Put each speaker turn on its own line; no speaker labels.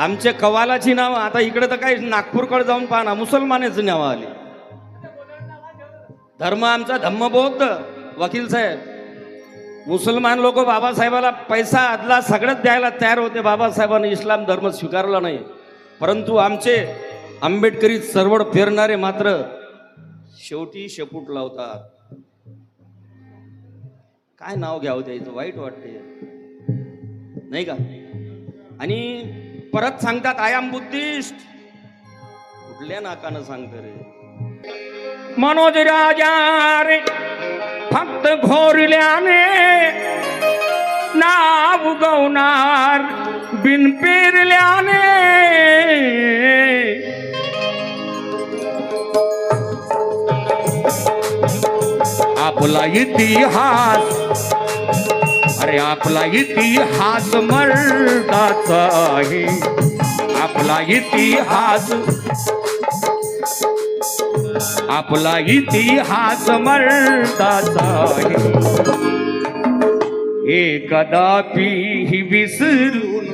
आमच्या कवालाची नावं आता इकडे तर काही नागपूरकडे जाऊन पाहा ना मुसलमानाची नावं आली. धर्म आमचा धम्मबौद्ध वकील साहेब. मुसलमान लोक बाबासाहेबाला पैसा आदला सगळंच द्यायला तयार होते. बाबासाहेबांनी इस्लाम धर्म स्वीकारला नाही. परंतु आमचे आंबेडकरी चळवळ फेरणारे मात्र शेवटी शेपूट लावतात. काय नाव घ्यावं द्यायचं वाईट वाटते नाही का? आणि परत सांगतात आय एम बुद्धिस्ट कुठल्या नाकानं सांगत रे? मनोज राजा रे फक्त घोरल्याने नाव गवणार बिन पेरल्याने. आपला इतिहास अरे आपला इतिहास मर्दाचा आहे आपला इतिहास आपला इतिहास मर्दाचा आहे हे कदापि ही विसरून